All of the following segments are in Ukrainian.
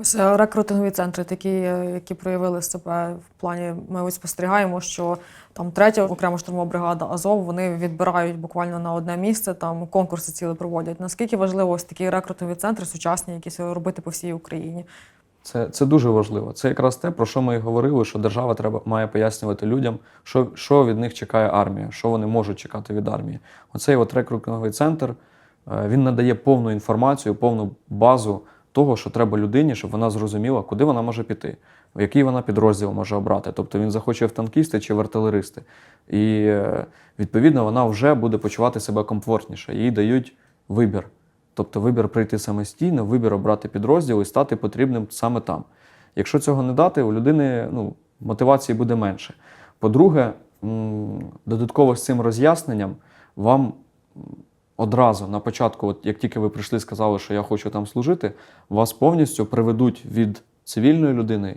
Ось е, рекрутингові центри, такі, е, які проявили себе в плані, ми ось спостерігаємо, що там третя окрема штурмова бригада Азов вони відбирають буквально на одне місце, там конкурси ціли проводять. Наскільки важливо ось такі рекрутингові центри сучасні, якісь робити по всій Україні? Це, це дуже важливо. Це якраз те, про що ми і говорили, що держава треба має пояснювати людям, що, що від них чекає армія, що вони можуть чекати від армії. Оцей от рекрутинговий центр е, він надає повну інформацію, повну базу того, що треба людині, щоб вона зрозуміла, куди вона може піти, в який вона підрозділ може обрати. Тобто він захоче в танкісти чи в артилеристи. І е, відповідно вона вже буде почувати себе комфортніше. Їй дають вибір. Тобто вибір прийти самостійно, вибір обрати підрозділ і стати потрібним саме там. Якщо цього не дати, у людини ну, мотивації буде менше. По-друге, додатково з цим роз'ясненням вам одразу на початку, от як тільки ви прийшли, сказали, що я хочу там служити, вас повністю приведуть від цивільної людини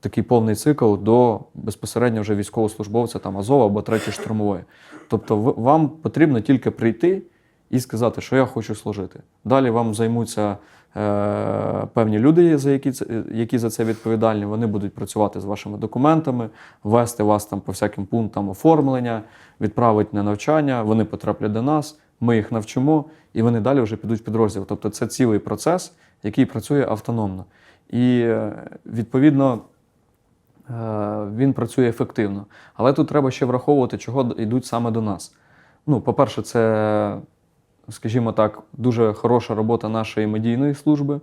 такий повний цикл до безпосередньо вже військовослужбовця там Азова або третьої штурмової. Тобто вам потрібно тільки прийти і сказати, що я хочу служити. Далі вам займуться е, певні люди, за які, які за це відповідальні. Вони будуть працювати з вашими документами, вести вас там по всяким пунктам оформлення, відправити на навчання. Вони потраплять до нас, ми їх навчимо, і вони далі вже підуть в підрозділ. Тобто це цілий процес, який працює автономно. І е, відповідно. Е, він працює ефективно. Але тут треба ще враховувати, чого йдуть саме до нас. Ну, по-перше, це, скажімо так, дуже хороша робота нашої медійної служби,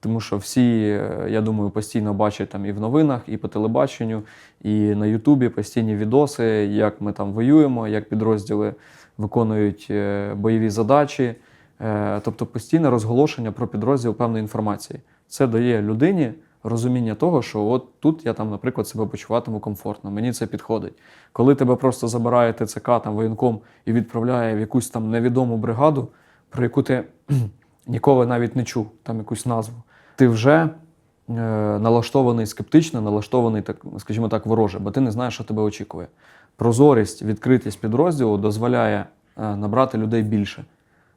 тому що всі, е, я думаю, постійно бачать там і в новинах, і по телебаченню, і на Ютубі постійні відоси, як ми там воюємо, як підрозділи виконують е, бойові задачі. Е, Тобто постійне розголошення про підрозділ певної інформації. Це дає людині розуміння того, що от тут я там, наприклад, себе почуватиму комфортно, мені це підходить. Коли тебе просто забирає ТЦК там воєнком і відправляє в якусь там невідому бригаду, про яку ти ніколи навіть не чув, там якусь назву, ти вже е, налаштований скептично, налаштований, так, скажімо так, вороже, бо ти не знаєш, що тебе очікує. Прозорість, відкритість підрозділу дозволяє е, набрати людей більше.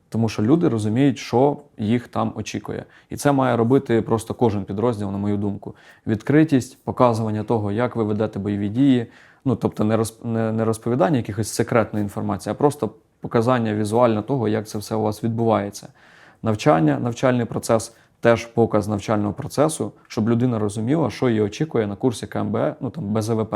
Тому що люди розуміють, що їх там очікує. І це має робити просто кожен підрозділ, на мою думку. Відкритість, показування того, як ви ведете бойові дії. Ну, тобто не, розп... не, не розповідання якихось секретної інформації, а просто показання візуально того, як це все у вас відбувається. Навчання, навчальний процес теж показ навчального процесу, щоб людина розуміла, що її очікує на курсі КМБ, ну там БЗВП.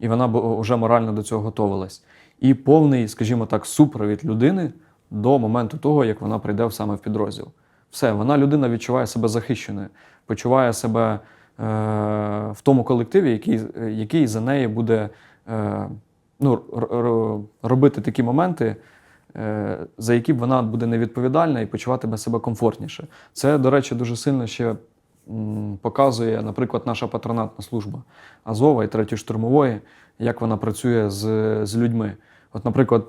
І вона б вже морально до цього готувалась. І повний, скажімо так, супровід людини до моменту того, як вона прийде саме в підрозділ. Все, вона людина відчуває себе захищеною, почуває себе е, в тому колективі, який, який за неї буде е, ну, робити такі моменти, е, за які б вона буде невідповідальна і почуватиме себе комфортніше. Це, до речі, дуже сильно ще показує, наприклад, наша патронатна служба Азова і третьої штурмової, як вона працює з, з людьми. От, наприклад,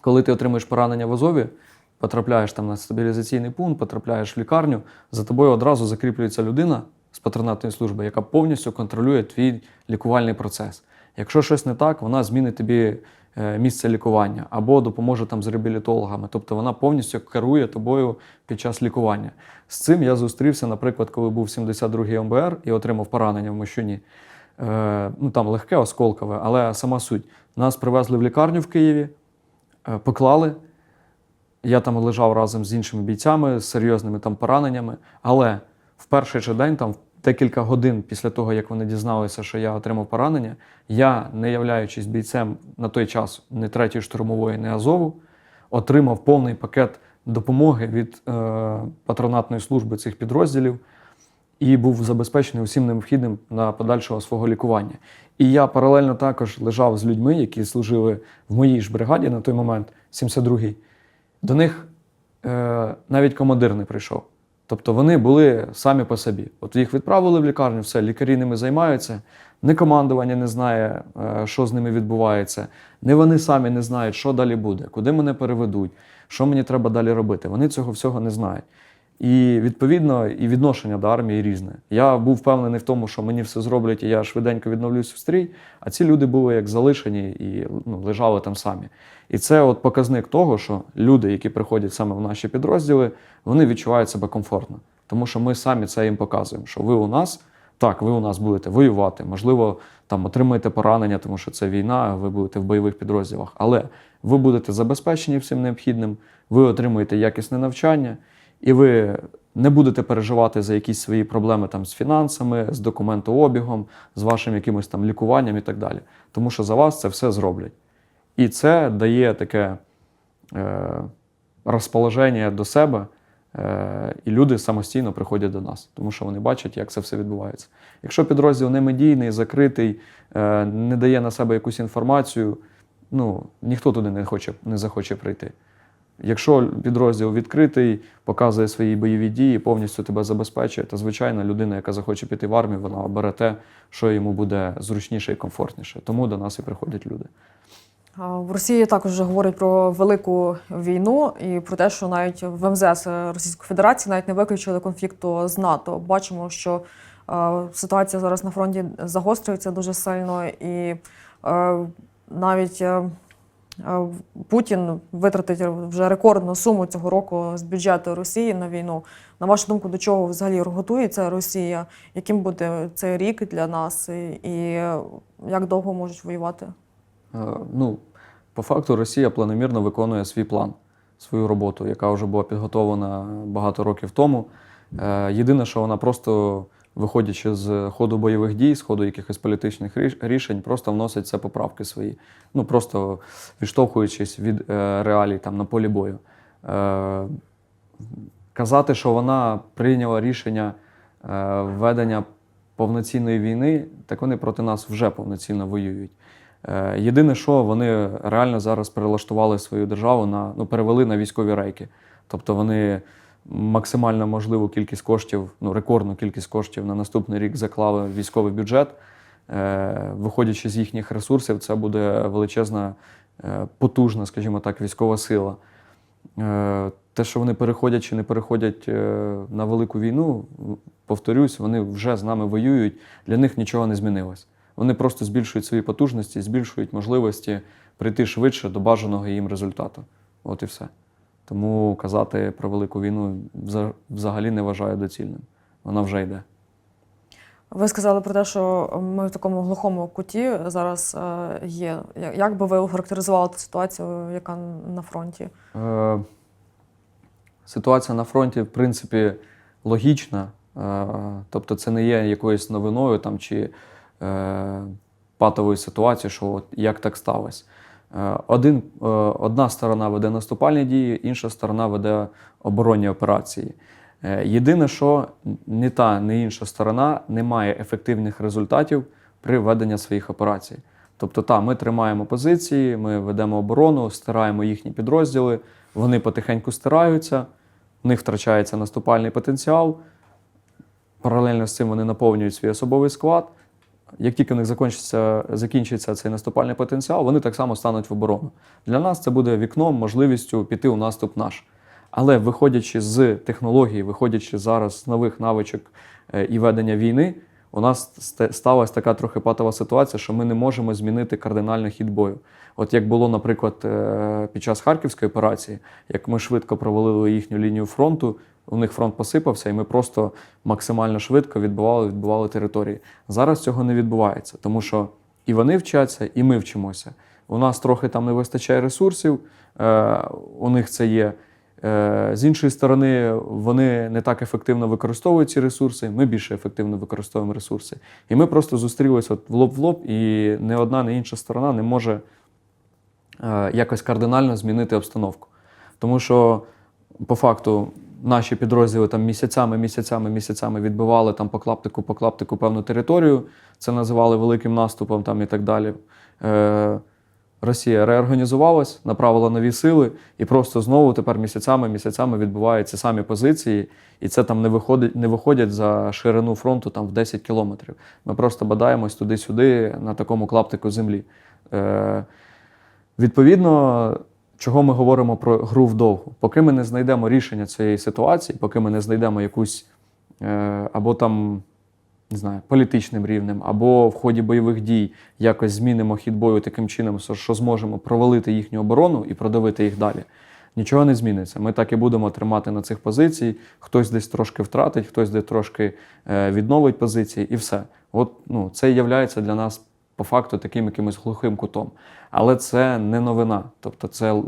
коли ти отримуєш поранення в Азові, потрапляєш там на стабілізаційний пункт, потрапляєш в лікарню, за тобою одразу закріплюється людина з патронатної служби, яка повністю контролює твій лікувальний процес. Якщо щось не так, вона змінить тобі місце лікування або допоможе там з реабілітологами. Тобто вона повністю керує тобою під час лікування. З цим я зустрівся, наприклад, коли був 72-й МБР і отримав поранення в Мощуні. Е, ну там легке осколкове, але сама суть. Нас привезли в лікарню в Києві, е, поклали. Я там лежав разом з іншими бійцями з серйозними там пораненнями. Але в перший же день, там декілька годин після того, як вони дізналися, що я отримав поранення, я, не являючись бійцем на той час не третьої штурмової, не Азову, отримав повний пакет допомоги від е, патронатної служби цих підрозділів і був забезпечений усім необхідним на подальшого свого лікування. І я паралельно також лежав з людьми, які служили в моїй ж бригаді на той момент, 72-й. До них е, навіть командир не прийшов. Тобто вони були самі по собі. От їх відправили в лікарню, все, лікарі ними займаються, не командування не знає, е, що з ними відбувається, не вони самі не знають, що далі буде, куди мене переведуть, що мені треба далі робити. Вони цього всього не знають. І відповідно і відношення до армії різне. Я був впевнений в тому, що мені все зроблять, і я швиденько відновлюсь в стрій. А ці люди були як залишені і ну, лежали там самі. І це от показник того, що люди, які приходять саме в наші підрозділи, вони відчувають себе комфортно. Тому що ми самі це їм показуємо, що ви у нас, так, ви у нас будете воювати, можливо, там отримаєте поранення, тому що це війна, ви будете в бойових підрозділах. Але ви будете забезпечені всім необхідним, ви отримуєте якісне навчання, і ви не будете переживати за якісь свої проблеми там з фінансами, з документообігом, з вашим якимось там лікуванням і так далі. Тому що за вас це все зроблять. І це дає таке е, розположення до себе, е, і люди самостійно приходять до нас, тому що вони бачать, як це все відбувається. Якщо підрозділ не медійний, закритий, е, не дає на себе якусь інформацію, ну, ніхто туди не, хоче, не захоче прийти. Якщо підрозділ відкритий, показує свої бойові дії, повністю тебе забезпечує, то звичайно людина, яка захоче піти в армію, вона обере те, що йому буде зручніше і комфортніше. Тому до нас і приходять люди. В Росії також вже говорять про велику війну і про те, що навіть в МЗС Російської Федерації навіть не виключили конфлікту з НАТО. Бачимо, що ситуація зараз на фронті загострюється дуже сильно, і навіть Путін витратить вже рекордну суму цього року з бюджету Росії на війну. На вашу думку, до чого взагалі готується Росія? Яким буде цей рік для нас, і, як довго можуть воювати? Е, Ну, по факту, Росія планомірно виконує свій план, свою роботу, яка вже була підготовлена багато років тому. Е, Єдине, що вона просто, виходячи з ходу бойових дій, з ходу якихось політичних рішень, просто вносить це поправки свої. Ну, просто відштовхуючись від е, реалій там, на полі бою. Е, Казати, що вона прийняла рішення е, введення повноцінної війни, так вони проти нас вже повноцінно воюють. Е, Єдине, що вони реально зараз перелаштували свою державу на ну, перевели на військові рейки. Тобто вони максимально можливу кількість коштів, ну рекордну кількість коштів на наступний рік заклали військовий бюджет. Е, Виходячи з їхніх ресурсів, це буде величезна, е, потужна, скажімо так, військова сила. Е, Те, що вони переходять чи не переходять на велику війну, повторюсь, вони вже з нами воюють, для них нічого не змінилось. Вони просто збільшують свої потужності, збільшують можливості прийти швидше до бажаного їм результату. От і все. Тому казати про велику війну взагалі не вважаю доцільним. Вона вже йде. Ви сказали про те, що ми в такому глухому куті зараз е, є. Як би ви охарактеризували ту ситуацію, яка на фронті? Е, Ситуація на фронті, в принципі, логічна. Е, Тобто, це не є якоюсь новиною там, чи е, патовою ситуацією, що от як так сталося. Е, Один, е, одна сторона веде наступальні дії, інша сторона веде оборонні операції. Е, Єдине, що ні та, ні інша сторона не має ефективних результатів при веденні своїх операцій. Тобто, та, ми тримаємо позиції, ми ведемо оборону, стираємо їхні підрозділи, вони потихеньку стираються, в них втрачається наступальний потенціал. Паралельно з цим вони наповнюють свій особовий склад. Як тільки в них закінчиться, закінчиться цей наступальний потенціал, вони так само стануть в оборону. Для нас це буде вікном, можливістю піти у наступ наш. Але виходячи з технології, виходячи зараз з нових навичок е, і ведення війни, у нас сталася така трохи патова ситуація, що ми не можемо змінити кардинально хід бою. От як було, наприклад, е, під час Харківської операції, як ми швидко провалили їхню лінію фронту, у них фронт посипався, і ми просто максимально швидко відбивали, відбивали території. Зараз цього не відбувається, тому що і вони вчаться, і ми вчимося. У нас трохи там не вистачає ресурсів, е, у них це є. Е, З іншої сторони, вони не так ефективно використовують ці ресурси, ми більше ефективно використовуємо ресурси. І ми просто зустрілися в лоб в лоб, і не одна, не інша сторона не може е, якось кардинально змінити обстановку. Тому що, по факту, наші підрозділи там місяцями, місяцями, місяцями відбивали там по клаптику, по клаптику певну територію. Це називали великим наступом там і так далі. Е, Росія реорганізувалась, направила нові сили, і просто знову тепер місяцями, місяцями відбуваються самі позиції, і це там не виходить, не виходять за ширину фронту там в 10 кілометрів. Ми просто бадаємось туди-сюди на такому клаптику землі. Е, відповідно, чого ми говоримо про гру вдовгу? Поки ми не знайдемо рішення цієї ситуації, поки ми не знайдемо якусь е, або там не знаю, політичним рівнем, або в ході бойових дій якось змінимо хід бою таким чином, що- зможемо провалити їхню оборону і продавити їх далі. нічого не зміниться. Ми так і будемо тримати на цих позицій. Хтось десь трошки втратить, хтось десь трошки е, відновить позиції, і все. От ну, це є для нас по факту таким якимось глухим кутом. Але це не новина. Тобто, це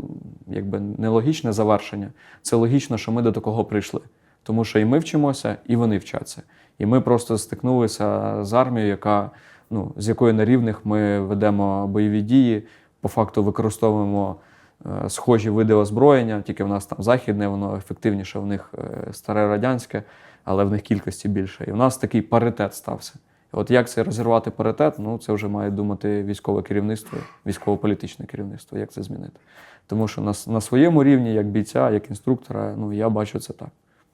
якби не логічне завершення. Це логічно, що ми до такого прийшли. Тому що і ми вчимося, і вони вчаться. І ми просто стикнулися з армією, яка ну, з якою на рівних ми ведемо бойові дії, по факту використовуємо е, схожі види озброєння, тільки в нас там західне, воно ефективніше, в них е, старе радянське, але в них кількості більше. І в нас такий паритет стався. От як це розірвати паритет, ну це вже має думати військове керівництво, військово-політичне керівництво, як це змінити. Тому що на, на своєму рівні, як бійця, як інструктора, ну я бачу це так.